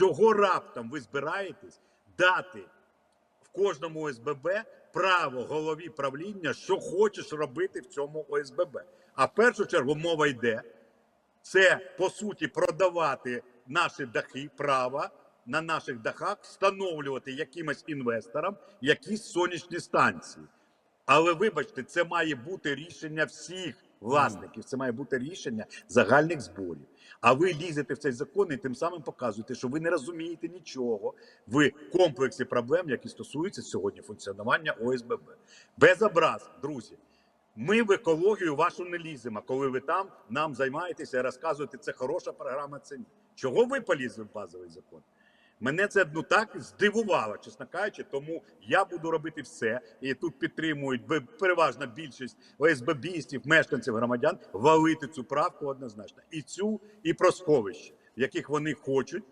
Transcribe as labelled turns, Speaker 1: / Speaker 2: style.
Speaker 1: Чого раптом ви збираєтесь дати в кожному ОСББ право голові правління, що хочеш робити в цьому ОСББ? А в першу чергу мова йде це по суті продавати наші дахи, права на наших дахах, встановлювати якимось інвесторам якісь сонячні станції. Але вибачте, це має бути рішення всіх власників, це має бути рішення загальних зборів. А ви лізете в цей закон і тим самим показуєте, що ви не розумієте нічого в комплексі проблем, які стосуються сьогодні функціонування ОСББ. Без образ, друзі. Ми в екологію вашу не ліземо, коли ви там нам займаєтеся і розказуєте, це хороша програма, це ні. Чого ви полізли в базовий закон? Мене це ну так здивувало, чесно кажучи. Тому я буду робити все, і тут підтримують переважна більшість ОСББістів, мешканців громадян, валити цю правку однозначно. І цю, і про сховище, в яких вони хочуть